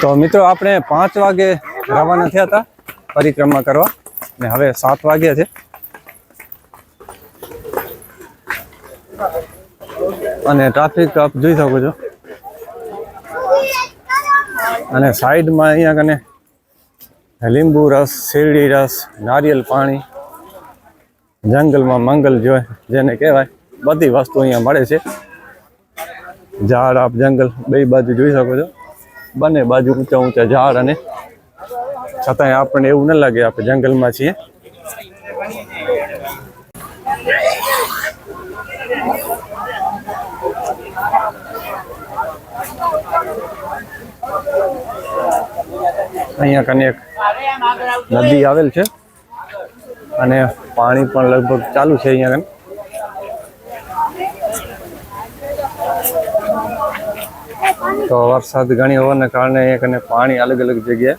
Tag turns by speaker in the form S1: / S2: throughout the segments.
S1: તો મિત્રો, આપણે પાંચ વાગે રવાના થયા હતા પરિક્રમા કરવા. ને હવે સાત વાગ્યા છે. અને ટ્રાફિક આપ જોઈ શકો છો. અને સાઈડમાં અહીંયા કને લીંબુ રસ, શેરડી રસ, નારિયેલ પાણી, જંગલમાં મંગલ જોય જેને કહેવાય, બધી વસ્તુ અહીંયા મળે છે. ઝાડ આપ જંગલ બે બાજુ જોઈ શકો છો. બંને બાજુ ઊંચા ઊંચા ઝાડ અને છતાંય આપણને એવું ન લાગે આપણે જંગલમાં છીએ. અહીંયા કને એક નદી આવેલ છે. અને પાણી પણ લગભગ ચાલુ છે અહીંયા કને. તો વરસાદ ઘણી હોવાને કારણે એક અને પાણી અલગ અલગ જગ્યાએ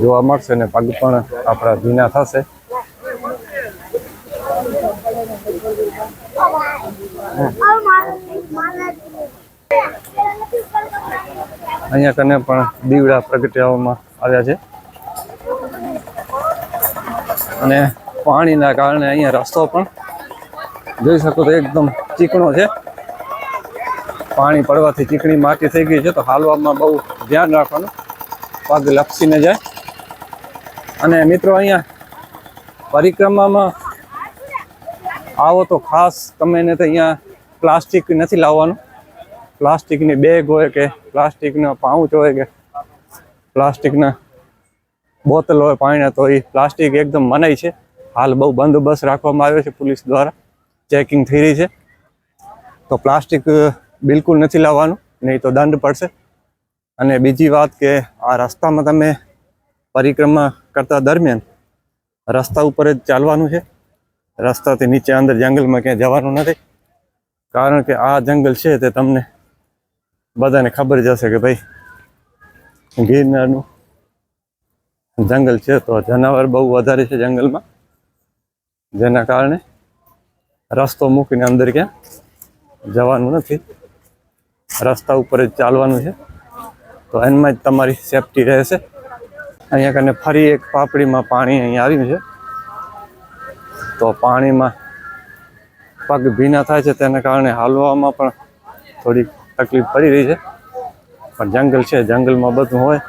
S1: જોવા મળશે અને પગ પણ આપણા ભીના થશે. અહીંયા કને પણ દીવડા પ્રગટાવવામાં આવ્યા છે. અને પાણીના કારણે અહીંયા રસ્તો પણ જોઈ શકો તો એકદમ ચીકણો છે. પાણી પડવાથી ચીકણી માટી થઈ ગઈ છે, તો હાલવામાં બહુ ધ્યાન રાખવાનું. પગ લપસીને જાય. અને મિત્રો અહીંયા પરિક્રમામાં આવો તો ખાસ તમે એને તો અહીંયા પ્લાસ્ટિક નથી લાવવાનું. પ્લાસ્ટિકની બેગ હોય કે પ્લાસ્ટિકનો પાઉચ હોય કે પ્લાસ્ટિકના બોતલ હોય, પાણીના, તો એ પ્લાસ્ટિક એકદમ મનાઈ છે. હાલ બહુ બંદોબસ્ત રાખવામાં આવ્યો છે પોલીસ દ્વારા. ચેકિંગ થઈ રહી છે. તો પ્લાસ્ટિક બિલકુલ નથી લાવવાનું, નહીં તો દંડ પડશે. અને બીજી વાત કે આ રસ્તામાં તમે પરિક્રમા કરતા દરમિયાન રસ્તા ઉપર જ ચાલવાનું છે. રસ્તાથી નીચે અંદર જંગલમાં ક્યાંય જવાનું નથી. કારણ કે આ જંગલ છે તે તમને બધાને ખબર જ હશે કે ભાઈ, ગિરનારનું જંગલ છે. તો જનાવર બહુ વધારે છે જંગલમાં, જેના કારણે રસ્તો મૂકીને અંદર ક્યાં જવાનું નથી. રસ્તા ઉપર જ ચાલવાનું છે. તો એમાં જ તમારી સેફટી રહેશે. અહીંયા કને ફરી એક પાપડીમાં પાણી અહીંયા આવ્યું છે. તો પાણીમાં પગ ભીના થાય છે તેના કારણે હાલવામાં પણ થોડી તકલીફ પડી રહી છે. પણ જંગલ છે, જંગલમાં બધું હોય.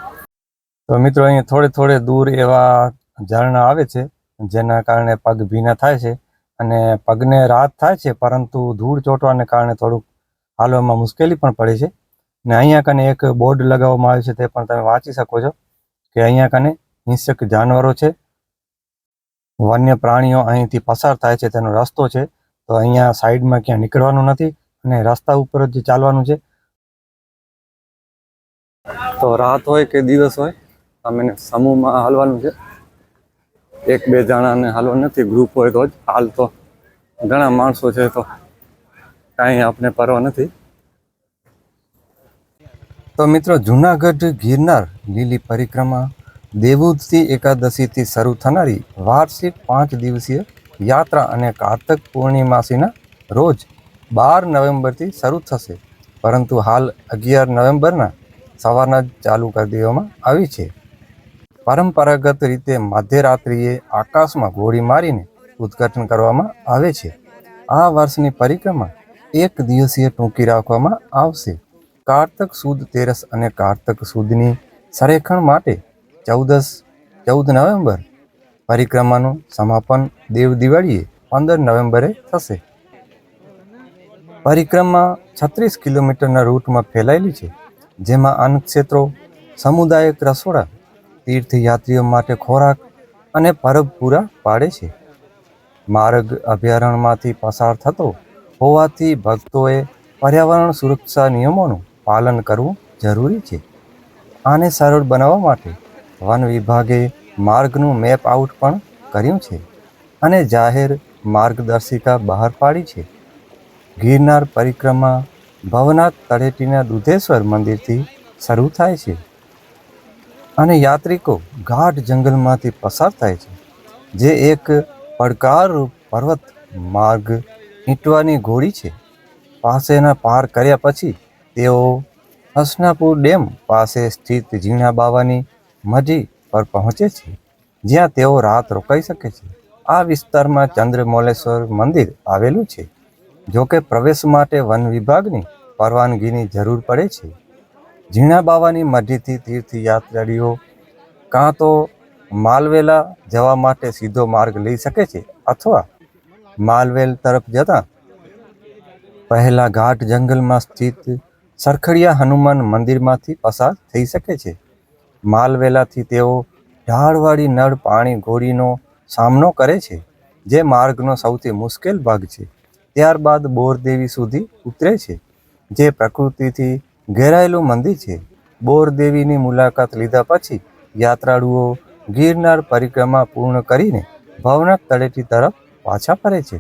S1: તો મિત્રો અહીંયા થોડે થોડે દૂર એવા ઝરણા આવે છે, જેના કારણે પગ ભીના થાય છે. અને પગને રાહત થાય છે, પરંતુ ધૂળ ચોંટવાને કારણે થોડુંક હાલવામાં મુશ્કેલી પણ પડે છે. ને અહીંયા કને એક બોર્ડ લગાવવામાં આવ્યું છે, તે પણ તમે વાંચી શકો છો કે અહીંયા કને હિંસક જાનવરો છે. વન્ય પ્રાણીઓ અહીંથી પસાર થાય છે, તેનો રસ્તો છે. તો અહીંયા સાઈડમાં ક્યાં નીકળવાનું નથી અને રસ્તા ઉપર જ ચાલવાનું છે. તો રાત હોય કે દિવસ હોય, અમે સમૂહમાં હાલવાનું છે. એક બે જણાને હાલવા નથી ગ્રુપ હોય તો જ. હાલ તો ઘણા માણસો છે તો કાંઈ આપણે પરવા નથી. તો મિત્રો, જુનાગઢ ગિરનાર લીલી પરિક્રમા દેવુદથી એકાદશીથી શરૂ થનારી વાર્ષિક પાંચ દિવસીય યાત્રા અને કાર્તક પૂર્ણિમાસીના રોજ બાર નવેમ્બરથી શરૂ થશે. પરંતુ હાલ અગિયાર નવેમ્બરના સવારના જ ચાલુ કરી દેવામાં આવી છે. પરંપરાગત રીતે મધ્યરાત્રિએ આકાશમાં ગોળી મારીને ઉદ્ઘાટન કરવામાં આવે છે. આ વર્ષની પરિક્રમા એક દિવસીય ટૂંકી રાખવામાં આવશે. કારતક સુદ તેરસ અને કારતક સુદની સંરેખણ માટે ચૌદસ, ચૌદ નવેમ્બર પરિક્રમાનું સમાપન દેવ દિવાળીએ પંદર નવેમ્બરે થશે. પરિક્રમા છત્રીસ કિલોમીટરના રૂટમાં ફેલાયેલી છે, જેમાં અન્ન ક્ષેત્રો, સમુદાયક રસોડા, તીર્થયાત્રીઓ માટે ખોરાક અને પરબ પૂરા પાડે છે. માર્ગ અભયારણ્યમાંથી પસાર થતો હોવાથી ભક્તોએ પર્યાવરણ સુરક્ષા નિયમોનું પાલન કરવું જરૂરી છે. આને સરળ બનાવવા માટે વન વિભાગે માર્ગનું મેપ આઉટ પણ કર્યું છે અને જાહેર માર્ગદર્શિકા બહાર પાડી છે. ગિરનાર પરિક્રમા ભવનાથ તળેટીના દુધેશ્વર મંદિરથી શરૂ થાય છે અને યાત્રિકો ગાઢ જંગલમાંથી પસાર થાય છે, જે એક પડકારરૂપ પર્વત માર્ગ ઈંટવાની ઘોડી છે. પાસેના પાર કર્યા પછી તેઓ
S2: હસનાપુર ડેમ પાસે સ્થિત ઝીણા બાવાની મઢી પર પહોંચે છે, જ્યાં તેઓ રાત રોકાઈ શકે છે. આ વિસ્તારમાં ચંદ્રમોલેશ્વર મંદિર આવેલું છે જોકે પ્રવેશ માટે વન વિભાગની પરવાનગીની જરૂર પડે છે. ઝીણા બાવાની મઢીથી તીર્થયાત્રીઓ કાં તો માલવેલા જવા માટે સીધો માર્ગ લઈ શકે છે અથવા માલવેલ તરફ જતા પહેલા ઘાટ જંગલમાં સ્થિત સરખડિયા હનુમાન મંદિરમાંથી પસાર થઈ શકે છે. માલવેલાથી તેઓ ઢાળવાળી નળ પાણી ગોળીનો સામનો કરે છે, જે માર્ગનો સૌથી મુશ્કેલ ભાગ છે. ત્યારબાદ બોરદેવી સુધી ઉતરે છે, જે પ્રકૃતિથી ઘેરાયેલું મંદિર છે. બોરદેવીની મુલાકાત લીધા પછી યાત્રાળુઓ ગિરનાર પરિક્રમા પૂર્ણ કરીને ભવનાથ તળેટી તરફ પાછા ફરે છે.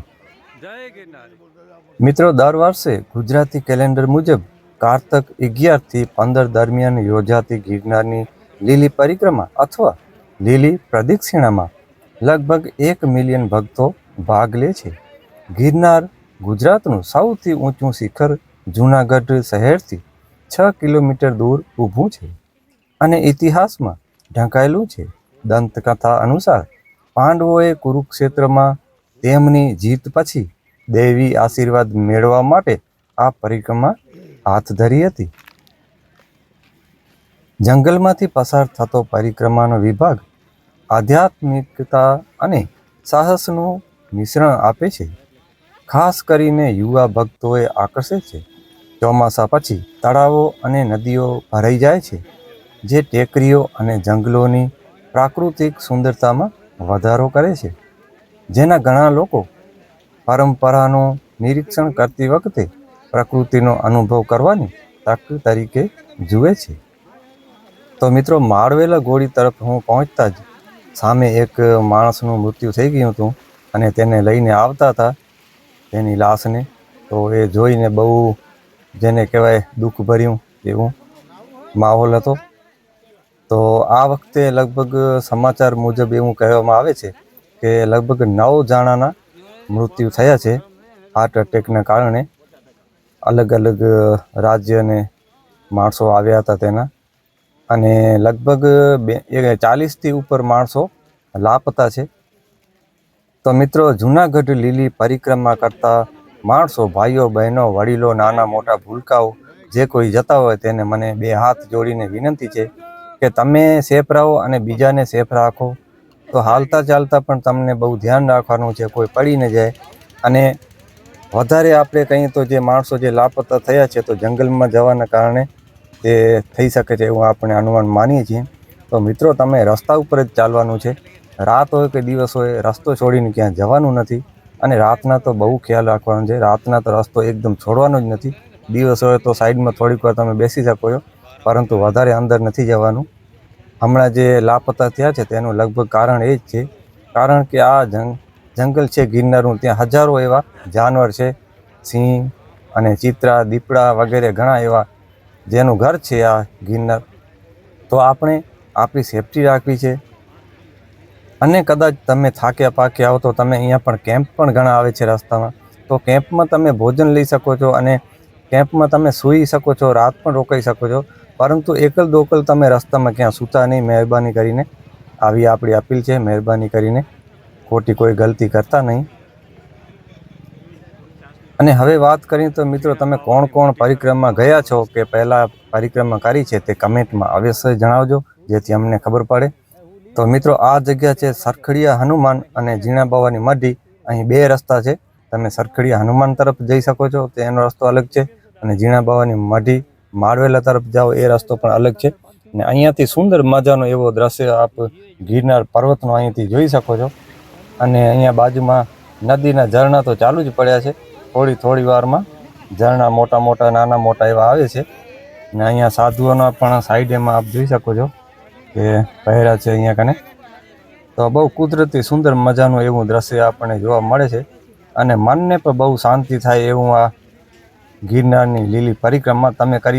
S2: મિત્રો દર વર્ષે ગુજરાતી કેલેન્ડર મુજબ કારતક અગિયારથી પંદર દરમિયાન યોજાતી ગિરનારની લીલી પરિક્રમા અથવા લીલી પ્રદક્ષિણામાં લગભગ એક મિલિયન ભક્તો ભાગ લે છે. ગિરનાર ગુજરાતનું સૌથી ઊંચું શિખર જૂનાગઢ શહેરથી છ કિલોમીટર દૂર ઊભું છે અને ઇતિહાસમાં ઢંકાયેલું છે. દંતકથા અનુસાર પાંડવોએ કુરુક્ષેત્રમાં તેમની જીત પછી દૈવી આશીર્વાદ મેળવવા માટે આ પરિક્રમા હાથ ધરી હતી. જંગલમાંથી પસાર થતો પરિક્રમાનો વિભાગ આધ્યાત્મિકતા અને સાહસનું મિશ્રણ આપે છે. ખાસ કરીને યુવા ભક્તોએ આકર્ષે છે. ચોમાસા પછી તળાવો અને નદીઓ ભરાઈ જાય છે, જે ટેકરીઓ અને જંગલોની પ્રાકૃતિક સુંદરતામાં વધારો કરે છે. જેના ઘણા લોકો પરંપરાનું નિરીક્ષણ કરતી વખતે પ્રકૃતિનો અનુભવ કરવાની તક તરીકે જુએ છે. તો મિત્રો, માળવેલા ગોળી તરફ હું પહોંચતા જ સામે એક માણસનું મૃત્યુ થઈ ગયું હતું અને તેને લઈને આવતા હતા તેની લાશને. તો એ જોઈને બહુ જેને કહેવાય દુઃખ ભર્યું એવું માહોલ હતો. તો આ વખતે લગભગ સમાચાર મુજબ એવું કહેવામાં આવે છે કે લગભગ નવ જણાના મૃત્યુ થયા છે. હાર્ટ એટેકના કારણે અલગ અલગ રાજ્યને માણસો આવ્યા હતા તેના. અને લગભગ બે ચાલીસથી ઉપર માણસો લાપતા છે. તો મિત્રો, જૂનાગઢ લીલી પરિક્રમા કરતા માણસો, ભાઈઓ, બહેનો, વડીલો, નાના મોટા ભૂલકાઓ જે કોઈ જતા હોય તેને મને બે હાથ જોડીને વિનંતી છે કે તમે સેફ રહો અને બીજાને સેફ રાખો. તો હાલતા ચાલતા પણ તમને બહુ ધ્યાન રાખવાનું છે, કોઈ પડી ન જાય. અને વધારે આપણે કહીએ તો જે માણસો જે લાપતા થયા છે, તો જંગલમાં જવાના કારણે તે થઈ શકે છે એવું આપણે અનુમાન માનીએ છીએ. તો મિત્રો, તમે રસ્તા ઉપર જ ચાલવાનું છે. રાત હોય કે દિવસ હોય, રસ્તો છોડીને ક્યાં જવાનું નથી. અને રાતના તો બહુ ખ્યાલ રાખવાનો છે. રાતના તો રસ્તો એકદમ છોડવાનો જ નથી. દિવસ હોય તો સાઈડમાં થોડીક વાર તમે બેસી શકો છો. પરંતુ વધારે અંદર નથી જવાનું. હમણાં જે લાપતા થયા છે તેનું લગભગ કારણ એ જ છે. કારણ કે આ જંગ, જંગલ છે ગિરનારનું, ત્યાં હજારો એવા જાનવર છે, સિંહ અને ચિત્રા, દીપડા વગેરે ઘણા એવા જેનું ઘર છે આ ગિરનાર. તો આપણે આપણી સેફટી રાખવી છે. અને કદાચ તમે થાક્યા પાક્યા આવો તો તમે અહીંયા પણ કેમ્પ પણ ઘણા આવે છે રસ્તામાં. તો કેમ્પમાં તમે ભોજન લઈ શકો છો અને કેમ્પમાં તમે સૂઈ શકો છો, રાત પણ રોકાઈ શકો છો. પરંતુ એકલ દોકલ તમે રસ્તામાં ક્યાં સૂતા નહીં, મહેરબાની કરીને. આવી આપણી અપીલ છે, મહેરબાની કરીને. ખોટી કોઈ ગલતી કરતા નહીં. અને હવે વાત કરીએ તો મિત્રો તમે કોણ કોણ પરિક્રમા ગયા છો કે પહેલાં પરિક્રમા કરી છે તે કમેન્ટમાં અવશ્ય જણાવજો, જેથી અમને ખબર પડે. તો મિત્રો આ જગ્યા છે સરખડિયા હનુમાન અને ઝીણા બાવાની મઢી. અહીં બે રસ્તા છે. તમે સરખડિયા હનુમાન તરફ જઈ શકો છો. તેનો રસ્તો અલગ છે અને ઝીણા બાવાની મઢી માળવેલા તરફ જાઓ, એ રસ્તો પણ અલગ છે. ને અહીંયાથી સુંદર મજાનો એવો દ્રશ્ય આપ ગિરનાર પર્વતનો અહીંયાથી જોઈ શકો છો. અને અહીંયા બાજુમાં નદીના ઝરણા તો ચાલુ જ પડ્યા છે. થોડી થોડી વારમાં ઝરણા મોટા મોટા, નાના મોટા એવા આવે છે. ને અહીંયા સાધુઓના પણ સાઈડેમાં આપ જોઈ શકો છો કે પહેરા છે અહીંયા કને. તો બહુ કુદરતી સુંદર મજાનું એવું દ્રશ્ય આપણને જોવા મળે છે. અને મનને પણ બહુ શાંતિ થાય એવું આ ગિરનારની લીલી પરિક્રમા તમે કરી